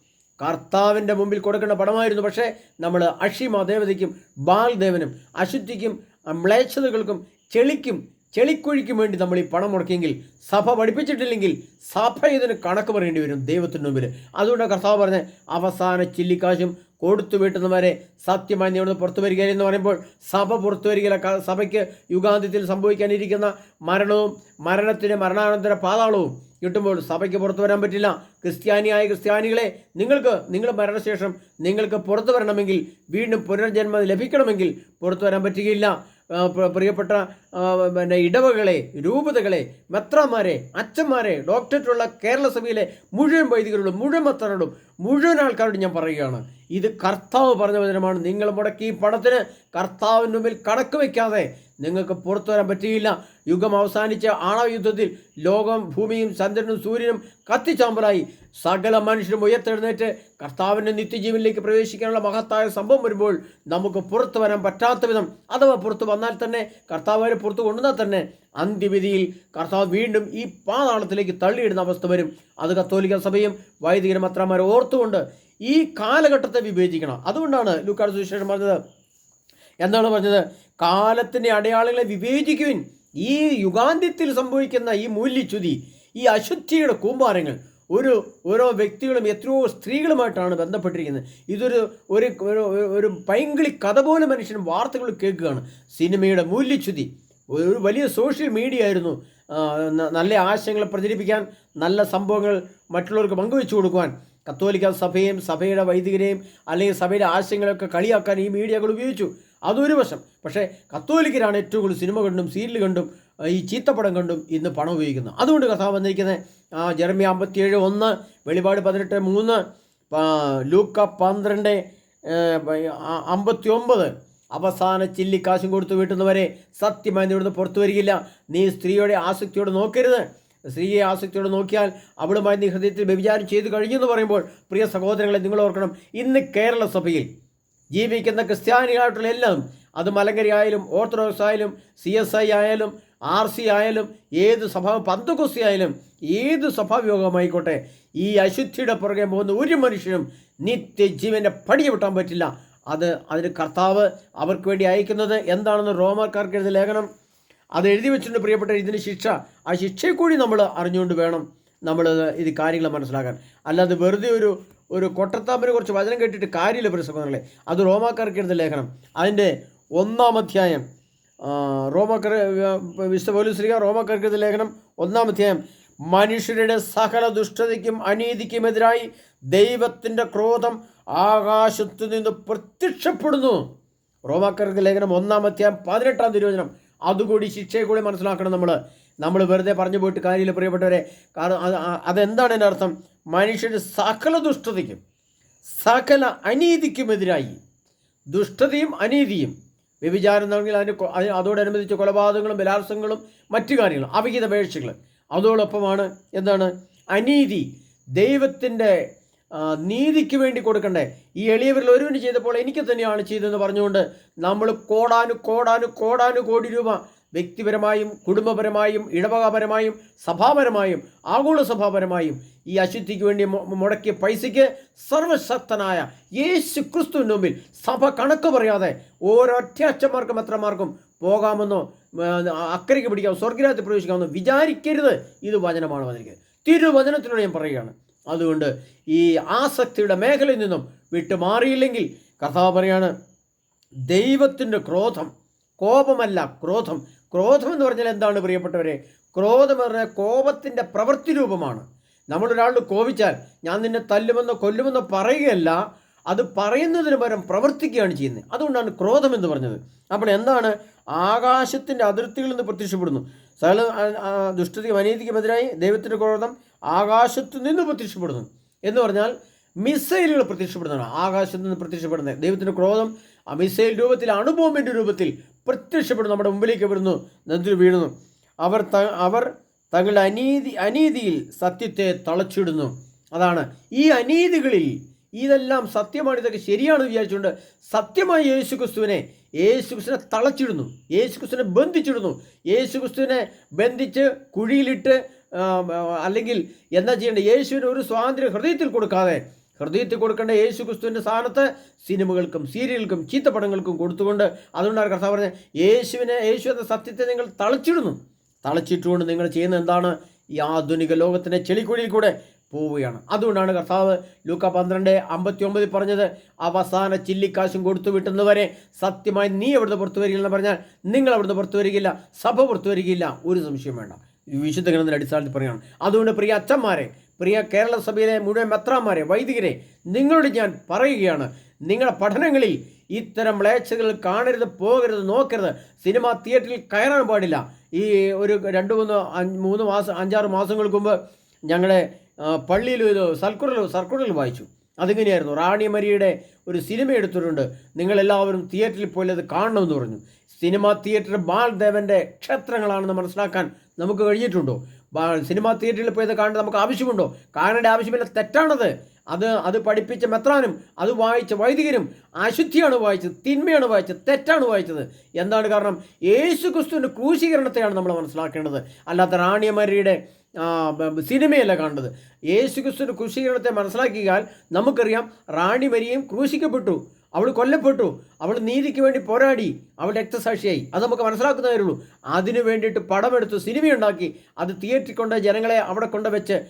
കർത്താവിന്റെ മുമ്പിൽ കൊടുക്കേണ്ട പണമായിരുന്നു. പക്ഷേ നമ്മൾ അഷിമ ദേവതയ്ക്കും ബാൽദേവനും അശുദ്ധിക്കും മ്ലേച്ഛതകൾക്കും ചെളിക്കും ചെളിക്കുഴിക്കും വേണ്ടി നമ്മൾ ഈ പണം മുടക്കിയെങ്കിൽ സഭ പഠിപ്പിച്ചിട്ടില്ലെങ്കിൽ സഭ ഇതിന് കണക്ക് പറയേണ്ടി വരും ദൈവത്തിന്റെ മുമ്പിൽ. അതുകൊണ്ട് കർത്താവ് പറഞ്ഞ അവസാന ചില്ലിക്കാശും കൊടുത്തു വീട്ടുന്നവരെ സത്യമായി നീ അവിടുന്ന് പുറത്തു വരിക എന്ന് പറയുമ്പോൾ സഭ പുറത്തു വരികയില്ല. ക- സഭയ്ക്ക് യുഗാന്ത്യത്തിൽ സംഭവിക്കാനിരിക്കുന്ന മരണവും മരണത്തിന് മരണാനന്തര പാതാളവും കിട്ടുമ്പോൾ സഭയ്ക്ക് പുറത്തു വരാൻ പറ്റില്ല. ക്രിസ്ത്യാനിയായ ക്രിസ്ത്യാനികളെ നിങ്ങൾക്ക് നിങ്ങൾ മരണശേഷം നിങ്ങൾക്ക് പുറത്തു വരണമെങ്കിൽ വീണ്ടും പുനർജന്മം ലഭിക്കണമെങ്കിൽ പുറത്തു വരാൻ പറ്റുകയില്ല. പ്രിയപ്പെട്ട പിന്നെ ഇടവകളെ രൂപതകളെ മെത്രാന്മാരെ അച്ഛന്മാരെ ഡോക്ടറേറ്റുള്ള കേരള സഭയിലെ മുഴുവൻ വൈദികരോടും മുഴുവൻ മെത്രാനോടും മുഴുവൻ ആൾക്കാരോട് ഞാൻ പറയുകയാണ്. ഇത് കർത്താവ് പറഞ്ഞ വചനമാണ്. നിങ്ങൾ മുടക്കി ഈ പണത്തിന് കർത്താവിന്റെ മുമ്പിൽ കണക്ക് വയ്ക്കാതെ നിങ്ങൾക്ക് പുറത്തു വരാൻ പറ്റിയില്ല. യുഗം അവസാനിച്ച ആണവ യുദ്ധത്തിൽ ലോകം ഭൂമിയും ചന്ദ്രനും സൂര്യനും കത്തിച്ചാമ്പലായി. സകല മനുഷ്യരും ഉയർത്തെഴുന്നേറ്റ് കർത്താവിന്റെ നിത്യജീവനിലേക്ക് പ്രവേശിക്കാനുള്ള മഹത്തായ സംഭവം വരുമ്പോൾ നമുക്ക് പുറത്തു വരാൻ പറ്റാത്ത വിധം അഥവാ പുറത്തു വന്നാൽ തന്നെ കർത്താവ് പുറത്തു കൊണ്ടുവന്നാൽ തന്നെ അന്ത്യവിധിയിൽ കർത്താവ് വീണ്ടും ഈ പാതാളത്തിലേക്ക് തള്ളിയിടുന്ന അവസ്ഥ വരും. അത് കത്തോലിക്ക സഭയും വൈദികരും അത്രമാർ ഓർത്തുകൊണ്ട് ഈ കാലഘട്ടത്തെ വിവേചിക്കണം. അതുകൊണ്ടാണ് ലൂക്കാട് സുവിശേഷം പറഞ്ഞത്. എന്താണ് പറഞ്ഞത്? കാലത്തിന്റെ അടയാളങ്ങളെ വിവേചിക്കുവിൻ. ഈ യുഗാന്ത്യത്തിൽ സംഭവിക്കുന്ന ഈ മൂല്യച്യുതി ഈ അശുദ്ധിയുടെ കൂമ്പാരങ്ങൾ ഒരു ഓരോ വ്യക്തികളും എത്രയോ സ്ത്രീകളുമായിട്ടാണ് ബന്ധപ്പെട്ടിരിക്കുന്നത്. ഇതൊരു ഒരു ഒരു- പൈങ്കിളി കഥ പോലെ മനുഷ്യൻ വാർത്തകൾ കേൾക്കുകയാണ്. സിനിമയുടെ മൂല്യച്യുതി ഒരു വലിയ സോഷ്യൽ മീഡിയ ആയിരുന്നു. നല്ല ആശയങ്ങൾ പ്രചരിപ്പിക്കാൻ നല്ല സംഭവങ്ങൾ മറ്റുള്ളവർക്ക് പങ്കുവെച്ചു കൊടുക്കുവാൻ. കത്തോലിക്ക സഭയും സഭയുടെ വൈദികരെയും അല്ലെങ്കിൽ സഭയുടെ ആശയങ്ങളൊക്കെ കളിയാക്കാൻ ഈ മീഡിയകൾ ഉപയോഗിച്ചു. അതൊരു വശം. പക്ഷേ കത്തോലിക്കരാണ് ഏറ്റവും കൂടുതൽ സിനിമ കണ്ടും സീരിയൽ കണ്ടും ഈ ചീത്തപ്പടം കണ്ടും ഇന്ന് പണം ഉപയോഗിക്കുന്നത്. അതുകൊണ്ട് കഥ വന്നിരിക്കുന്നത് ആ, അമ്പത്തിയേഴ് ഒന്ന് വെളിപാട് പതിനെട്ട് മൂന്ന് ലൂക്ക പന്ത്രണ്ട് അമ്പത്തി ഒമ്പത് അവസാന ചില്ലിക്കാശും കൊടുത്തു വീട്ടുന്നവരെ സത്യമായി ഇവിടുന്ന് പുറത്തു വരികയില്ല. നീ സ്ത്രീയുടെ ആസക്തിയോട് നോക്കരുത്. സ്ത്രീയെ ആസക്തിയോട് നോക്കിയാൽ അവളുമായി നീ ഹൃദയത്തിൽ വ്യഭിചാരം ചെയ്തു കഴിഞ്ഞു എന്ന് പറയുമ്പോൾ പ്രിയ സഹോദരങ്ങളെ നിങ്ങൾ ഓർക്കണം ഇന്ന് കേരള സഭയിൽ ജീവിക്കുന്ന ക്രിസ്ത്യാനികളായിട്ടുള്ള എല്ലാം അത് മലങ്കരി ആയാലും ഓർത്തഡോക്സ് ആയാലും സി എസ് ഐ ആയാലും ആർ സി ആയാലും ഏത് സഭാ പന്തകുസ്തി ആയാലും ഏത് സഭാവിയോഗമായിക്കോട്ടെ ഈ അശുദ്ധിയുടെ പുറകെ പോകുന്ന ഒരു മനുഷ്യനും നിത്യജീവന്റെ പടി വിട്ടാൻ പറ്റില്ല. അത് അതിന് കർത്താവ് അവർക്ക് വേണ്ടി അയക്കുന്നത് എന്താണെന്ന് റോമാക്കാർക്ക് എഴുതിയ ലേഖനം. അത് എഴുതി വെച്ചിട്ടുണ്ട് പ്രിയപ്പെട്ട ഇതിന് ശിക്ഷ. ആ ശിക്ഷയെ കൂടി നമ്മൾ അറിഞ്ഞുകൊണ്ട് വേണം നമ്മൾ ഇത് കാര്യങ്ങൾ മനസ്സിലാക്കാൻ. അല്ലാതെ വെറുതെ ഒരു ഒരു കൊട്ടത്താമ്പിനെ കുറിച്ച് വചനം കേട്ടിട്ട് കാര്യമില്ല പ്രസംഗങ്ങളെ. അത് റോമാക്കാർക്ക് എഴുതിയ ലേഖനം. അതിന്റെ ഒന്നാം അധ്യായം റോമാക്കർ വിശുദ്ധ പോലീസ് ശ്രീക റോമാക്കാർക്ക് എഴുതിയ ലേഖനം ഒന്നാം അധ്യായം. മനുഷ്യരുടെ സകല ദുഷ്ടതയ്ക്കും അനീതിക്കുമെതിരായി ദൈവത്തിന്റെ ക്രോധം ആകാശത്തു നിന്ന് പ്രത്യക്ഷപ്പെടുന്നു. റോമാക്കാർക്ക് ലേഖനം ഒന്നാമത്തെ അധ്യായം പതിനെട്ടാം തിരുവചനം. അതുകൂടി ശിക്ഷയെ കൂടി മനസ്സിലാക്കണം നമ്മൾ നമ്മൾ വെറുതെ പറഞ്ഞു പോയിട്ട് കാര്യമില്ല പ്രിയപ്പെട്ടവരെ. കാരണം അത് അതെന്താണ് എന്റെ അർത്ഥം? മനുഷ്യന്റെ സകല ദുഷ്ടതയ്ക്കും സകല അനീതിക്കുമെതിരായി ദുഷ്ടതയും അനീതിയും. വ്യഭിചാരം നൽകി അതിന് അതോടനുബന്ധിച്ച് കൊലപാതകങ്ങളും ബലാത്സംഗങ്ങളും മറ്റു കാര്യങ്ങളും അവിഹിത പേഴ്ചകൾ അതോടൊപ്പമാണ് എന്താണ്? അനീതി. ദൈവത്തിന്റെ നീതിക്ക് വേണ്ടി കൊടുക്കണ്ടേ? ഈ എളിയവരിൽ ഒരുവന് ചെയ്തപ്പോൾ എനിക്ക് തന്നെയാണ് ചെയ്തതെന്ന് പറഞ്ഞുകൊണ്ട് നമ്മൾ കോടാനു കോടാനു കോടാനു കോടി രൂപ വ്യക്തിപരമായും കുടുംബപരമായും ഇടവകപരമായും സഭാപരമായും ആഗോള സഭാപരമായും ഈ അശുദ്ധിക്ക് വേണ്ടി മുടക്കിയ പൈസയ്ക്ക് സർവശക്തനായ യേശു ക്രിസ്തുവിന്റെ മുമ്പിൽ സഭ കണക്ക് പറയാതെ ഓരൊറ്റ അച്ഛന്മാർക്കും എത്രമാർക്കും പോകാമെന്നോ അക്കരയ്ക്ക് പിടിക്കാം സ്വർഗരാജ്യത്തിൽ പ്രവേശിക്കാമെന്നോ വിചാരിക്കരുത്. ഇത് വചനമാണ് വന്നിരിക്കുന്നത്. തിരുവചനത്തിലൂടെ ഞാൻ പറയുകയാണ്. അതുകൊണ്ട് ഈ ആസക്തിയുടെ മേഖലയിൽ നിന്നും വിട്ടുമാറിയില്ലെങ്കിൽ കർത്താവ് പറയാണ് ദൈവത്തിന്റെ ക്രോധം കോപമല്ല ക്രോധം. ക്രോധം എന്ന് പറഞ്ഞാൽ എന്താണ് പ്രിയപ്പെട്ടവരെ? ക്രോധം എന്ന് പറഞ്ഞാൽ കോപത്തിന്റെ പ്രവൃത്തി രൂപമാണ്. നമ്മളൊരാളോട് കോപിച്ചാൽ ഞാൻ നിന്നെ തല്ലുമെന്നോ കൊല്ലുമെന്നോ പറയുകയല്ല അത് പറയുന്നതിന് പകരം പ്രവർത്തിക്കുകയാണ് ചെയ്യുന്നത്. അതുകൊണ്ടാണ് ക്രോധം എന്ന് പറഞ്ഞത്. അപ്പോൾ എന്താണ്? ആകാശത്തിന്റെ അതിർത്തികളിൽ നിന്ന് പ്രത്യക്ഷപ്പെടുന്നു. സകല ദുഷ്ടതയ്ക്കും അനീതിക്കുമെതിരായി ദൈവത്തിന്റെ ക്രോധം ആകാശത്ത് നിന്ന് പ്രത്യക്ഷപ്പെടുന്നു എന്ന് പറഞ്ഞാൽ മിസൈലുകൾ പ്രത്യക്ഷപ്പെടുന്നതാണ്. ആകാശത്ത് നിന്ന് പ്രത്യക്ഷപ്പെടുന്നത്. ദൈവത്തിന്റെ ക്രോധം ആ മിസൈൽ രൂപത്തിൽ അണുബോംബിന്റെ രൂപത്തിൽ പ്രത്യക്ഷപ്പെടുന്നു. നമ്മുടെ മുമ്പിലേക്ക് വരുന്നു. നെഞ്ചിൽ വീഴുന്നു. അവർ ത അവർ തങ്ങളുടെ അനീതി അനീതിയിൽ സത്യത്തെ തളച്ചിടുന്നു. അതാണ്. ഈ അനീതികളിൽ ഇതെല്ലാം സത്യമാണ്. ഇതൊക്കെ ശരിയാണെന്ന് വിചാരിച്ചുകൊണ്ട് സത്യമായ യേശു ക്രിസ്തുവിനെ യേശു ക്രിസ്തുവിനെ തളച്ചിടുന്നു. യേശു ക്രിസ്തുവിനെ ബന്ധിച്ചിടുന്നു. യേശു ക്രിസ്തുവിനെ ബന്ധിച്ച് കുഴിയിലിട്ട് അല്ലെങ്കിൽ എന്താ ചെയ്യേണ്ടത്? യേശുവിന് ഒരു സ്വാതന്ത്ര്യം ഹൃദയത്തിൽ കൊടുക്കാതെ ഹൃദയത്തിൽ കൊടുക്കേണ്ട യേശു ക്രിസ്തുവിന്റെ സ്ഥാനത്ത് സിനിമകൾക്കും സീരിയലുകൾക്കും ചീത്തപ്പടങ്ങൾക്കും കൊടുത്തുകൊണ്ട് അതുകൊണ്ടാണ് കർത്താവ് പറഞ്ഞത് യേശുവിനെ യേശു എന്ന സത്യത്തെ നിങ്ങൾ തളച്ചിടുന്നു. തളച്ചിട്ടുകൊണ്ട് നിങ്ങൾ ചെയ്യുന്ന എന്താണ്? ഈ ആധുനിക ലോകത്തിന്റെ ചെളിക്കുഴിയിൽ കൂടെ പോവുകയാണ്. അതുകൊണ്ടാണ് കർത്താവ് ലൂക്ക പന്ത്രണ്ട് അമ്പത്തി ഒമ്പതിൽ പറഞ്ഞത് അവസാന ചില്ലിക്കാശും കൊടുത്തു വിട്ടുന്നവരെ സത്യമായി നീ എവിടുന്ന് പുറത്തു വരികയില്ലെന്ന് പറഞ്ഞാൽ നിങ്ങൾ അവിടുന്ന് പുറത്തു വരികയില്ല സഭ പുറത്തു വരികയില്ല. ഒരു സംശയം വേണ്ട. വിശുദ്ധ ഗ്രന്ഥത്തിന്റെ അടിസ്ഥാനത്തിൽ പറയുകയാണ്. അതുകൊണ്ട് പ്രിയ അച്ഛന്മാരെ പ്രിയ കേരള സഭയിലെ മുഴുവൻ മെത്രാന്മാരെ വൈദികരെ നിങ്ങളോട് ഞാൻ പറയുകയാണ്. നിങ്ങളുടെ പഠനങ്ങളിൽ ഇത്തരം മ്ലേച്ഛകൾ കാണരുത് പോകരുത് നോക്കരുത്. സിനിമ തിയേറ്ററിൽ കയറാൻ പാടില്ല. ഈ ഒരു രണ്ട് മൂന്ന് മൂന്ന് മാസം അഞ്ചാറ് മാസങ്ങൾക്ക് മുമ്പ് ഞങ്ങളുടെ ആ, പള്ളിയിൽ ഒരു സർക്കുലർ സർക്കുലറിൽ വായിച്ചു. അതിങ്ങനെയായിരുന്നു? റാണി മരിയുടെ ഒരു സിനിമ എടുത്തിട്ടുണ്ട്. നിങ്ങളെല്ലാവരും തിയേറ്ററിൽ പോയി അത് കാണണമെന്ന് പറഞ്ഞു. സിനിമ തിയേറ്റർ ബാൽദേവന്റെ ക്ഷേത്രങ്ങളാണെന്ന് മനസ്സിലാക്കാൻ നമുക്ക് കഴിഞ്ഞിട്ടുണ്ടോ? സിനിമ തിയേറ്ററിൽ പോയത് കാണേണ്ട നമുക്ക് ആവശ്യമുണ്ടോ? കാണേണ്ട ആവശ്യമില്ല തെറ്റാണത്. അത് അത് പഠിപ്പിച്ച മെത്രാനും അത് വായിച്ച വൈദികരും അശുദ്ധിയാണ് വായിച്ചത് തിന്മയാണ് വായിച്ചത് തെറ്റാണ് വായിച്ചത്. എന്താണ് കാരണം? യേശു ക്രിസ്തുവിന്റെ ക്രൂശീകരണത്തെയാണ് നമ്മൾ മനസ്സിലാക്കേണ്ടത്. അല്ലാത്ത റാണിയമാരിയുടെ സിനിമയല്ല കണ്ടത് യേശു ക്രിസ്തുവിന്റെ ക്രൂശീകരണത്തെ മനസ്സിലാക്കിയാൽ നമുക്കറിയാം റാണി മരിയും ക്രൂശിക്കപ്പെട്ടു. അവൾ കൊല്ലപ്പെട്ടു. അവൾ നീതിക്ക് വേണ്ടി പോരാടി. അവൾ രക്തസാക്ഷിയായി. അത് നമുക്ക് മനസ്സിലാക്കുന്നതേ ഉള്ളൂ അതിനു വേണ്ടിയിട്ട് പടമെടുത്ത് സിനിമയുണ്ടാക്കി. അത് തിയേറ്ററിൽ കൊണ്ട് ജനങ്ങളെ അവിടെ കൊണ്ടുവച്ച്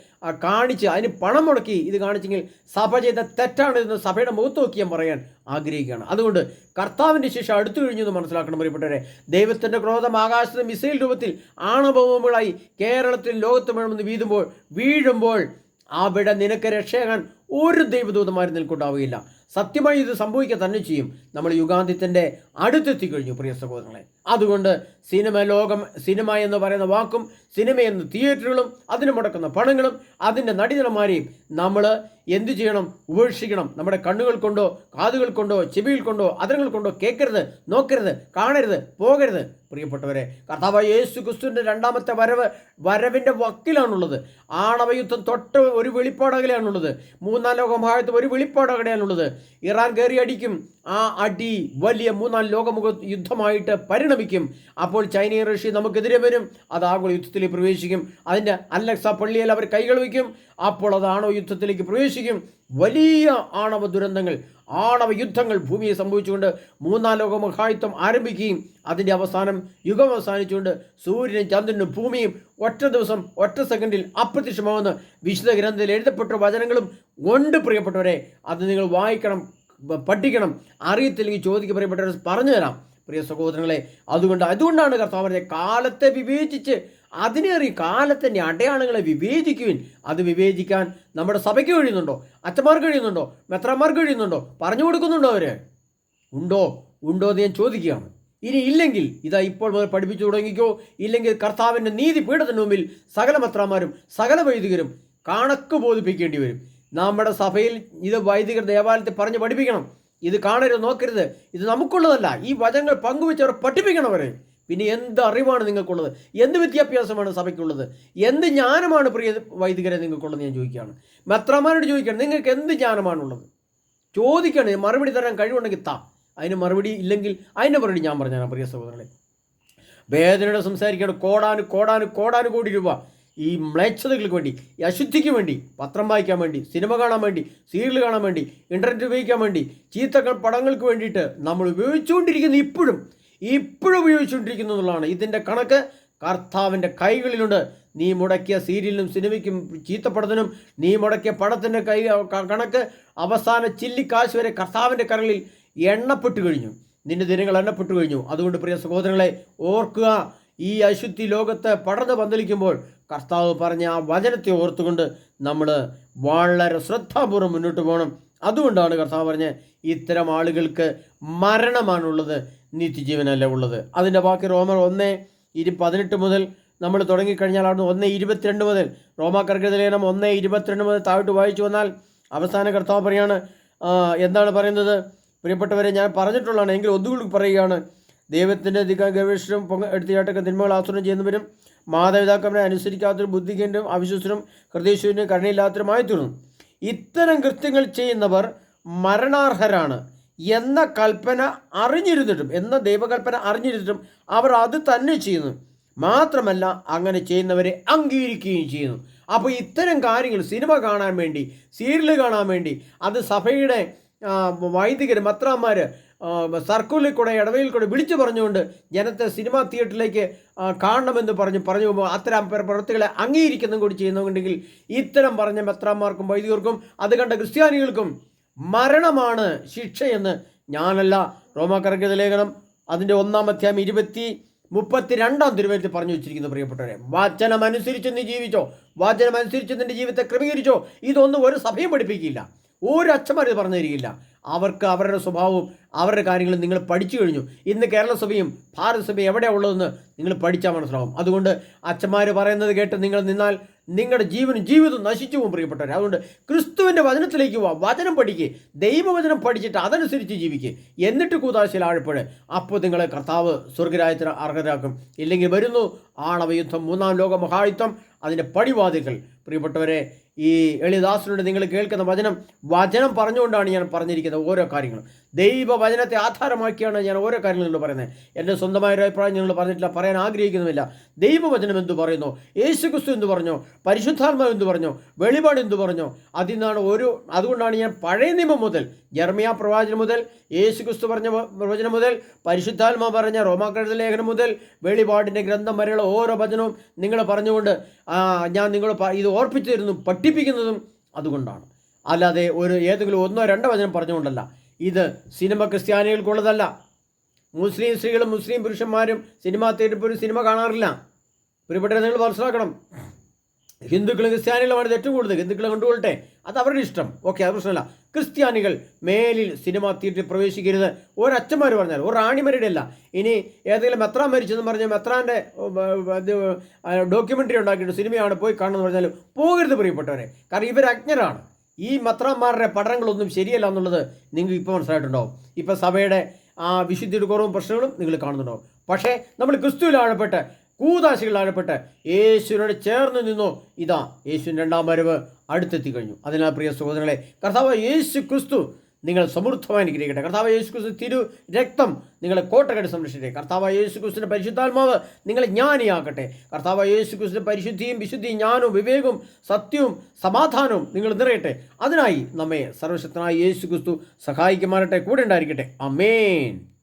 കാണിച്ച് അതിന് പണം മുടക്കി ഇത് കാണിച്ചെങ്കിൽ സഭ ചെയ്ത തെറ്റാണ് എന്ന് സഭയുടെ മുഖത്ത് നോക്കി പറയാൻ ആഗ്രഹിക്കുകയാണ്. അതുകൊണ്ട് കർത്താവിന്റെ ശിക്ഷ അടുത്തു കഴിഞ്ഞു എന്ന് മനസ്സിലാക്കണം പ്രിയപ്പെട്ടവരെ. ദൈവത്തിന്റെ ക്രോധം ആകാശത്ത് മിസൈൽ രൂപത്തിൽ ആണവബോംബുകളായി കേരളത്തിൽ ലോകത്ത് വേണമെന്ന് വീഴുമ്പോൾ വീഴുമ്പോൾ അവിടെ നിനക്ക് രക്ഷയാകാൻ ഒരു ദൈവദൂതന്മാരും നിൽക്കുണ്ടാവുകയില്ല സത്യമായി ഇത് സംഭവിക്കുക തന്നെ ചെയ്യും. നമ്മൾ യുഗാന്ത്യത്തിന്റെ അടുത്തെത്തി കഴിഞ്ഞു പ്രിയ സഹോദരങ്ങളെ. അതുകൊണ്ട് സിനിമ ലോകം സിനിമ എന്ന് പറയുന്ന വാക്കും സിനിമ എന്ന് തിയേറ്ററുകളും അതിന് മുടക്കുന്ന പണങ്ങളും അതിന്റെ നടിനന്മാരെയും നമ്മൾ എന്തു ചെയ്യണം? ഉപേക്ഷിക്കണം. നമ്മുടെ കണ്ണുകൾ കൊണ്ടോ കാതുകൾ കൊണ്ടോ ചെവികൾ കൊണ്ടോ അതരങ്ങൾ കൊണ്ടോ കേൾക്കരുത് നോക്കരുത് കാണരുത് പോകരുത്. പ്രിയപ്പെട്ടവരെ കർത്താവ് യേശു ക്രിസ്തുവിന്റെ രണ്ടാമത്തെ വരവ് വരവിന്റെ വക്കിലാണുള്ളത്. ആണവയുദ്ധം തൊട്ട് ഒരു വെളിപ്പാടകലെയാണുള്ളത് മൂന്നാം ലോക മഹായുദ്ധം ഒരു വെളിപ്പാടകലെയാണുള്ളത് ഇറാൻ കയറി അടിക്കും. ആ അടി വലിയ മൂന്നാം ലോകമുഖ യുദ്ധമായിട്ട് പരിണമിക്കും. അപ്പോൾ ചൈനയും റഷ്യ നമുക്കെതിരെ വരും. അത് ആഗോള യുദ്ധത്തിൽ പ്രവേശിക്കും. അതിന്റെ അലക്സ പള്ളിയിൽ അവർ കൈകൾ വയ്ക്കും. അപ്പോൾ അത് ആണവ യുദ്ധത്തിലേക്ക് പ്രവേശിക്കും. വലിയ ആണവ ദുരന്തങ്ങൾ ആണവ യുദ്ധങ്ങൾ ഭൂമിയെ സംഭവിച്ചുകൊണ്ട് മൂന്നാം ലോക മഹായുദ്ധം ആരംഭിക്കുകയും അതിന്റെ അവസാനം യുഗം അവസാനിച്ചുകൊണ്ട് സൂര്യനും ചന്ദ്രനും ഭൂമിയും ഒറ്റ ദിവസം ഒറ്റ സെക്കൻഡിൽ അപ്രത്യക്ഷമാവുന്ന വിശുദ്ധ ഗ്രന്ഥത്തിൽ എഴുതപ്പെട്ട വചനങ്ങളും ഉണ്ട് പ്രിയപ്പെട്ടവരെ അത് നിങ്ങൾ വായിക്കണം പഠിക്കണം അറിയത്തില്ലെങ്കിൽ ചോദിക്കുക പ്രിയപ്പെട്ടവർ പറഞ്ഞു തരാം പ്രിയ സഹോദരങ്ങളെ അതുകൊണ്ട് അതുകൊണ്ടാണ് കർത്താവിനെ കാലത്തെ വിവേചിച്ച് അതിനേറി കാലത്തിന്റെ അടയാളങ്ങളെ വിവേചിക്കുവിൻ. അത് വിവേചിക്കാൻ നമ്മുടെ സഭയ്ക്ക് കഴിയുന്നുണ്ടോ? അച്ഛന്മാർക്ക് കഴിയുന്നുണ്ടോ? മെത്രന്മാർക്ക് കഴിയുന്നുണ്ടോ? പറഞ്ഞു കൊടുക്കുന്നുണ്ടോ അവർ ഉണ്ടോ? ഉണ്ടോ എന്ന് ഞാൻ ചോദിക്കുകയാണ്. ഇനി ഇല്ലെങ്കിൽ ഇതാ ഇപ്പോൾ മുതൽ പഠിപ്പിച്ചു തുടങ്ങിക്കോ. ഇല്ലെങ്കിൽ കർത്താവിന്റെ നീതി പീഠത്തിന് മുമ്പിൽ സകല മെത്രാന്മാരും സകല വൈദികരും കണക്ക് ബോധിപ്പിക്കേണ്ടി വരും. നമ്മുടെ സഭയിൽ ഇത് വൈദികർ ദേവാലയത്തിൽ പറഞ്ഞ് പഠിപ്പിക്കണം. ഇത് കാണരുത് നോക്കരുത്. ഇത് നമുക്കുള്ളതല്ല. ഈ വചനങ്ങൾ പങ്കുവെച്ചവർ പഠിപ്പിക്കണം അവരെ. പിന്നെ എന്ത് അറിവാണ് നിങ്ങൾക്കുള്ളത്? എന്ത് വിദ്യാഭ്യാസമാണ് സഭയ്ക്കുള്ളത്? എന്ത് ജ്ഞാനമാണ് പ്രിയ വൈദികരെ നിങ്ങൾക്കുള്ളത് ഞാൻ ചോദിക്കുകയാണ്. മെത്രാമാരോട് ചോദിക്കണം നിങ്ങൾക്ക് എന്ത് ജ്ഞാനമാണുള്ളത്? ചോദിക്കണം മറുപടി തരാൻ കഴിവുണ്ടെങ്കിൽ താ. അതിന് മറുപടി ഇല്ലെങ്കിൽ അതിന്റെ മറുപടി ഞാൻ പറഞ്ഞുതരാം പ്രിയ സഹോദരങ്ങളെ. വേദനയുടെ സംസാരിക്കണം കോടാന് കോടാന് കോടാന് കോടി രൂപ. ഈ മ്ലേച്ഛതകൾക്ക് വേണ്ടി അശുദ്ധിക്ക് വേണ്ടി പത്രം വായിക്കാൻ വേണ്ടി സിനിമ കാണാൻ വേണ്ടി സീരിയൽ കാണാൻ വേണ്ടി ഇന്റർനെറ്റ് ഉപയോഗിക്കാൻ വേണ്ടി ചീത്ത പടങ്ങൾക്ക് വേണ്ടിയിട്ട് നമ്മൾ ഉപയോഗിച്ചുകൊണ്ടിരിക്കുന്ന ഇപ്പോഴും ഇപ്പോഴും ഉപയോഗിച്ചുകൊണ്ടിരിക്കുന്നു എന്നുള്ളതാണ് ഇതിന്റെ കണക്ക് കർത്താവിന്റെ കൈകളിലുണ്ട്. നീ മുടക്കിയ സീരിയലിനും സിനിമയ്ക്കും ചീത്തപ്പടത്തിനും നീ മുടക്കിയ പടത്തിന്റെ കൈ കണക്ക് അവസാന ചില്ലിക്കാശ് വരെ കർത്താവിന്റെ കരളിൽ എണ്ണപ്പെട്ടു കഴിഞ്ഞു. നിന്റെ ദിനങ്ങൾ എണ്ണപ്പെട്ടു കഴിഞ്ഞു. അതുകൊണ്ട് പ്രിയ സഹോദരങ്ങളെ ഓർക്കുക ഈ അശുദ്ധി ലോകത്തെ പടർന്ന് പന്തലിക്കുമ്പോൾ കർത്താവ് പറഞ്ഞ ആ വചനത്തെ ഓർത്തുകൊണ്ട് നമ്മൾ വളരെ ശ്രദ്ധാപൂർവം മുന്നോട്ട് പോകണം. അതുകൊണ്ടാണ് കർത്താവ് പറഞ്ഞ് ഇത്തരം ആളുകൾക്ക് മരണമാണുള്ളത്. നിത്യജീവനല്ല ഉള്ളത്? അതിന്റെ ബാക്കി റോമർ ഒന്ന് ഇരു പതിനെട്ട് മുതൽ നമ്മൾ തുടങ്ങിക്കഴിഞ്ഞാൽ അവിടുന്ന് ഒന്ന് ഇരുപത്തിരണ്ട് മുതൽ റോമാക്കർക്കെതിരെ ലേഖനം ഒന്ന് ഇരുപത്തിരണ്ട് മുതൽ താഴോട്ട് വായിച്ചു വന്നാൽ അവസാന കർത്താവ് പറയാണ് എന്താണ് പറയുന്നത്? പ്രിയപ്പെട്ടവരെ ഞാൻ പറഞ്ഞിട്ടുള്ളതാണ് എങ്കിൽ ഒന്നുകൂടി പറയുകയാണ്. ദൈവത്തിന്റെ അധിക ഗവേഷണം പൊങ്ങ എടുത്തിയാട്ടൊക്കെ തിന്മകൾ ആസൂത്രണം ചെയ്യുന്നവരും മാതാപിതാക്കളെ അനുസരിക്കാത്തൊരു ബുദ്ധിക്കേണ്ടും അവിശ്വസനും ഹൃദയശൂന്യം കരുണയില്ലാത്തവരുമായി തീർന്നു ഇത്തരം കൃത്യങ്ങൾ ചെയ്യുന്നവർ മരണാർഹരാണ്. എന്ന കൽപ്പന അറിഞ്ഞിരുന്നിട്ടും എന്ന ദൈവകൽപ്പന അറിഞ്ഞിരുന്നിട്ടും അവർ അത് തന്നെ ചെയ്യുന്നു. മാത്രമല്ല അങ്ങനെ ചെയ്യുന്നവരെ അംഗീകരിക്കുകയും ചെയ്യുന്നു. അപ്പോൾ ഇത്തരം കാര്യങ്ങൾ സിനിമ കാണാൻ വേണ്ടി സീരിയൽ കാണാൻ വേണ്ടി അത് സഭയുടെ വൈദികർ മത്രാന്മാർ സർക്കിളിൽ കൂടെ ഇടവയിൽ കൂടെ വിളിച്ചു പറഞ്ഞുകൊണ്ട് ജനത്തെ സിനിമാ തിയേറ്ററിലേക്ക് കാണണമെന്ന് പറഞ്ഞു പറഞ്ഞു അത്തരം പ്ര- പ്രവൃത്തികളെ അംഗീകരിക്കുന്നതും കൂടി ചെയ്യുന്നുണ്ടെങ്കിൽ ഇത്തരം പറഞ്ഞ മെത്രാന്മാർക്കും വൈദികർക്കും അത് കണ്ട ക്രിസ്ത്യാനികൾക്കും മരണമാണ് ശിക്ഷയെന്ന് ഞാനല്ല. റോമാക്കർക്ക് ലേഖനം. അതിന്റെ ഒന്നാം അധ്യായം ഇരുപത്തി മുപ്പത്തി രണ്ടാം തിരുവനന്തപുരത്ത് പറഞ്ഞു വെച്ചിരിക്കുന്നു പ്രിയപ്പെട്ടവരെ. വാചനമനുസരിച്ച് നീ ജീവിച്ചോ? വാചനമനുസരിച്ച് നിന്റെ ജീവിതത്തെ ക്രമീകരിച്ചോ? ഇതൊന്നും ഒരു സഭയും പഠിപ്പിക്കില്ല. ഒരു അച്ഛന്മാർ ഇത് പറഞ്ഞു തരികയില്ല അവർക്ക് അവരുടെ സ്വഭാവവും അവരുടെ കാര്യങ്ങളും നിങ്ങൾ പഠിച്ചു കഴിഞ്ഞു. ഇന്ന് കേരള സഭയും ഭാരതസഭയും എവിടെയാണ് ഉള്ളതെന്ന് നിങ്ങൾ പഠിച്ചാൽ മനസ്സിലാവും. അതുകൊണ്ട് അച്ഛന്മാർ പറയുന്നത് കേട്ട് നിങ്ങൾ നിന്നാൽ നിങ്ങളുടെ ജീവനും ജീവിതവും നശിച്ചു പോകും പ്രിയപ്പെട്ടവർ അതുകൊണ്ട് ക്രിസ്തുവിന്റെ വചനത്തിലേക്ക് പോവാം. വചനം പഠിക്കുക ദൈവവചനം പഠിച്ചിട്ട് അതനുസരിച്ച് ജീവിക്കുക എന്നിട്ട് കൂതാശയിൽ ആഴപ്പോഴ് അപ്പോൾ നിങ്ങളെ കർത്താവ് സ്വർഗരാജ്യത്തിന് അർഹരാക്കും. ഇല്ലെങ്കിൽ വരുന്നു ആണവയുദ്ധം മൂന്നാം ലോക മഹായുദ്ധം അതിന്റെ പടിവാദികൾ പ്രിയപ്പെട്ടവരെ ഈ എളിദാസനോട് നിങ്ങൾ കേൾക്കുന്ന വചനം വചനം പറഞ്ഞുകൊണ്ടാണ് ഞാൻ പറഞ്ഞിരിക്കുന്നത് ഓരോ കാര്യങ്ങളും. ദൈവവചനത്തെ ആധാരമാക്കിയാണ് ഞാൻ ഓരോ കാര്യങ്ങളും നിങ്ങൾ പറയുന്നത്. എന്റെ സ്വന്തമായ ഒരു അഭിപ്രായം നിങ്ങൾ പറഞ്ഞിട്ടില്ല പറയാൻ ആഗ്രഹിക്കുന്നുമില്ല. ദൈവവചനം എന്തു പറയുന്നു? യേശു ക്രിസ്തു എന്ത് പറഞ്ഞു? പരിശുദ്ധാത്മാവ് എന്ത് പറഞ്ഞു? വെളിപാട് എന്ത് പറഞ്ഞു? അതിൽ നിന്നാണ് ഒരു അതുകൊണ്ടാണ് ഞാൻ പഴയ നിയമം മുതൽ ജർമിയ പ്രവാചനം മുതൽ യേശു ക്രിസ്തു പറഞ്ഞ പ്രവചനം മുതൽ പരിശുദ്ധാത്മ പറഞ്ഞ റോമാക്കഴുത ലേഖനം മുതൽ വെളിപാടിന്റെ ഗ്രന്ഥം വരെയുള്ള ഓരോ വചനവും നിങ്ങൾ പറഞ്ഞുകൊണ്ട് ഞാൻ നിങ്ങൾ ഇത് ഓർപ്പിച്ചു തരുന്നതും പഠിപ്പിക്കുന്നതും അതുകൊണ്ടാണ്. അല്ലാതെ ഒരു ഏതെങ്കിലും ഒന്നോ രണ്ടോ വചനം പറഞ്ഞുകൊണ്ടല്ല. ഇത് സിനിമ ക്രിസ്ത്യാനികൾക്കുള്ളതല്ല. മുസ്ലിം സ്ത്രീകളും മുസ്ലിം പുരുഷന്മാരും സിനിമ തിയേറ്ററിൽ പോലും സിനിമ കാണാറില്ല. പ്രിയപ്പെട്ടവരെ നിങ്ങൾ മനസ്സിലാക്കണം. ഹിന്ദുക്കളും ക്രിസ്ത്യാനികളുമാണ് ഏറ്റവും കൂടുതൽ. ഹിന്ദുക്കളെ കൊണ്ടുകൊള്ളട്ടെ. അത് അവരുടെ ഇഷ്ടം. ഓക്കെ അത് പ്രശ്നമല്ല. ക്രിസ്ത്യാനികൾ മേലിൽ സിനിമ തിയേറ്ററിൽ പ്രവേശിക്കരുത്. ഒരച്ഛന്മാർ പറഞ്ഞാൽ ഒരു റാണിമാരുടെ അല്ല. ഇനി ഏതെങ്കിലും മെത്രാൻ മരിച്ചെന്ന് പറഞ്ഞാൽ മെത്രാന്റെ ഡോക്യുമെന്ററി ഉണ്ടാക്കിയിട്ട് സിനിമയാണ് പോയി കാണുമെന്ന് പറഞ്ഞാൽ പോകരുത് പ്രിയപ്പെട്ടവരെ. കാരണം ഇവർ അജ്ഞരാണ് ഈ മത്രന്മാരുടെ പഠനങ്ങളൊന്നും ശരിയല്ല എന്നുള്ളത് നിങ്ങൾക്ക് ഇപ്പോൾ മനസ്സിലായിട്ടുണ്ടാവും. ഇപ്പോൾ സഭയുടെ ആ വിശുദ്ധിയുടെ കുറവും പ്രശ്നങ്ങളും നിങ്ങൾ കാണുന്നുണ്ടാവും. പക്ഷേ നമ്മൾ ക്രിസ്തുവിൽ ആഴപ്പെട്ട് കൂതാശികൾ ആഴപ്പെട്ട് യേശുവിനോട് ചേർന്ന് നിന്നു. ഇതാ യേശുവിന്റെ രണ്ടാം വരവ് അടുത്തെത്തി കഴിഞ്ഞു. അതിനാൽ പ്രിയ സഹോദരങ്ങളെ കർത്താവ് യേശു ക്രിസ്തു നിങ്ങൾ സമൃദ്ധമായി അനുഗ്രഹിക്കട്ടെ. കർത്താവ് യേശുക്രിസ്തു തിരു രക്തം നിങ്ങളെ കോട്ടകടി സംരക്ഷിക്കട്ടെ. കർത്താവ് യേശു ക്രിസ്തുവിന്റെ പരിശുദ്ധാത്മാവ് നിങ്ങളെ ജ്ഞാനിയാക്കട്ടെ. കർത്താവ് യേശു ക്രിസ്തുവിന്റെ പരിശുദ്ധിയും വിശുദ്ധിയും ജ്ഞാനവും വിവേകവും സത്യവും സമാധാനവും നിങ്ങൾ നിറയട്ടെ. അതിനായി നമ്മെ സർവശക്തനായ യേശുക്രിസ്തു സഹായിക്കുമാറട്ടെ കൂടെ ഉണ്ടായിരിക്കട്ടെ. അമേൻ